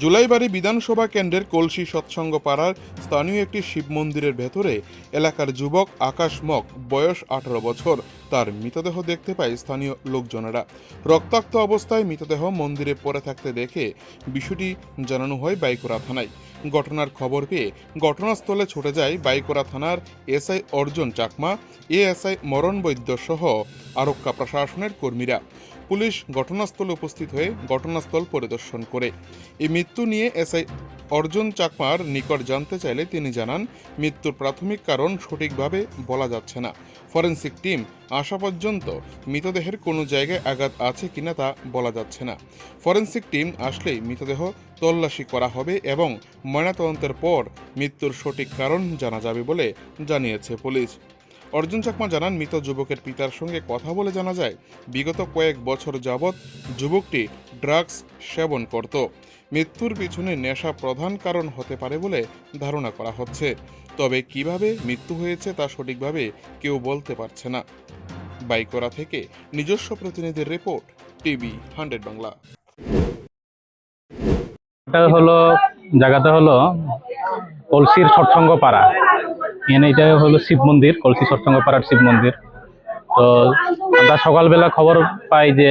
জুলাইবাড়ি বিধানসভা কেন্দ্রের কলসি সৎসঙ্গ পাড়ার স্থানীয় একটি শিব মন্দিরের ভেতরে এলাকার যুবক আকাশ মক, বয়স আঠারো বছর। তার মৃতদেহ দেখতে পায় স্থানীয় লোকজনেরা। রক্তাক্ত অবস্থায় মৃতদেহ মন্দিরে পড়ে থাকতে দেখে বিষয়টি জানানো হয় বাইকুরা থানায়। ঘটনার খবর পেয়ে ঘটনাস্থলে ছুটে যায় বাইকোরা থানার এসআই অর্জুন চাকমা, এএসআই মরণ বৈদ্য সহ আরক্ষা প্রশাসনের কর্মীরা। পুলিশ ঘটনাস্থলে উপস্থিত হয়ে ঘটনাস্থল পরিদর্শন করে। এই মৃত্যু নিয়ে এসআই অর্জুন চাকমার নিকট জানতে চাইলে তিনি জানান, মৃত্যুর প্রাথমিক কারণ সঠিকভাবে বলা যাচ্ছে না। ফরেন্সিক টিম আসা পর্যন্ত মৃতদেহের কোনো জায়গায় আঘাত আছে কিনা তা বলা যাচ্ছে না। ফরেন্সিক টিম আসলেই মৃতদেহ তল্লাশি করা হবে এবং ময়নাতদন্তের পর মৃত্যুর সঠিক কারণ জানা যাবে বলে জানিয়েছে পুলিশ। অর্জুন চাকমা জানান, মৃত যুবকের পিতার সঙ্গে কথা বলে জানা যায়, বিগত কয়েক বছর যাবৎ যুবকটি ড্রাগস সেবন করত। মৃত্যুর পিছনে নেশা প্রধান কারণ হতে পারে বলে ধারণা করা হচ্ছে। তবে কীভাবে মৃত্যু হয়েছে তা সঠিকভাবে কেউ বলতে পারছে না। বাইকরা থেকে নিজস্ব প্রতিনিধির রিপোর্ট, টিভি হান্ড্রেড বাংলা। হলো, জায়গাটা হলো কলসির সৎসঙ্গ পাড়া এখানে এটা হলো শিব মন্দির, কলসি সৎসঙ্গ পাড়ার শিব মন্দির। তো আমরা সকালবেলা খবর পাই যে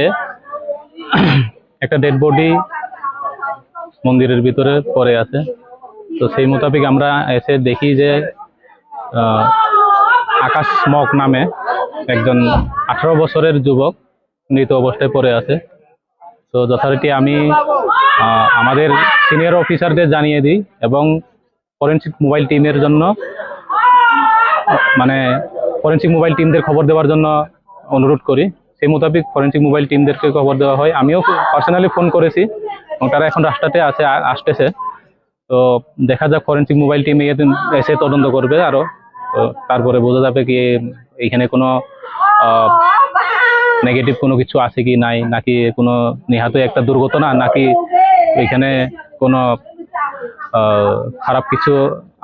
একটা ডেড বডি মন্দিরের ভিতরে পড়ে আছে। তো সেই মোতাবেক আমরা এসে দেখি যে আকাশ মক নামে একজন আঠারো বছরের যুবক মৃত অবস্থায় পড়ে আছে। তো যথারীতি আমি আমাদের সিনিয়র অফিসারদের জানিয়ে দিই এবং ফরেন্সিক মোবাইল টিমের জন্য মানে ফরেন্সিক মোবাইল টিমদের খবর দেওয়ার জন্য অনুরোধ করি। সেই মোতাবেক ফরেন্সিক মোবাইল টিমদেরকে খবর দেওয়া হয়। আমিও পার্সোনালি ফোন করেছি। এবং তারা এখন রাস্তাতে আছে আসতেছে। তো দেখা যাক ফরেন্সিক মোবাইল টিম এসে তদন্ত করবে আরও। তো তারপরে বোঝা যাবে কি এইখানে কোনো নেগেটিভ কোনো কিছু আছে কি নাই নাকি কোনো নিহাত একটা দুর্ঘটনা নাকি এখানে কোনো খারাপ কিছু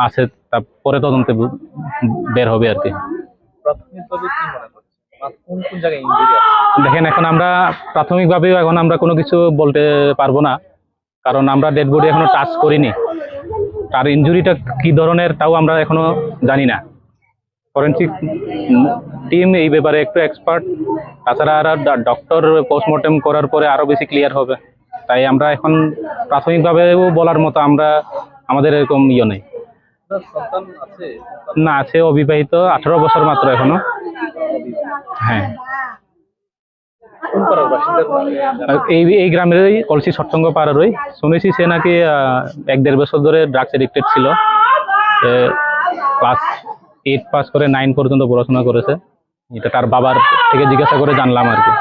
আছে তা পরে তদন্তে বের হবে আর কি। দেখেন এখন আমরা প্রাথমিকভাবেও এখন আমরা কোনো কিছু বলতে পারব না। কারণ আমরা ডেড বডি এখনও টাচ করিনি। তার ইনজুরিটা কি ধরনের তাও আমরা এখনও জানি না। ফরেন্সিক টিম এই ব্যাপারে একটু এক্সপার্ট তাছাড়া আর ডক্টর পোস্টমর্টেম করার পরে আরও বেশি ক্লিয়ার হবে। তাই আমরা এখন প্রাথমিকভাবেও বলার মতো আমরা আমাদের এরকম ইয়ে নেই। না আছে অবিবাহিত, আঠারো বছর মাত্র এখনও। হ্যাঁ কোন পাড়ার বাসিন্দা আর এই এই গ্রামেরই কলসি পাড়ার ওই শুনেছি সে নাকি এক দেড় বছর ধরে ড্রাগস এডিক্টেড ছিল। ক্লাস এইট পাস করে নাইন পর্যন্ত পড়াশোনা করেছে। এটা তার বাবার থেকে জিজ্ঞাসা করে জানলাম আর কি।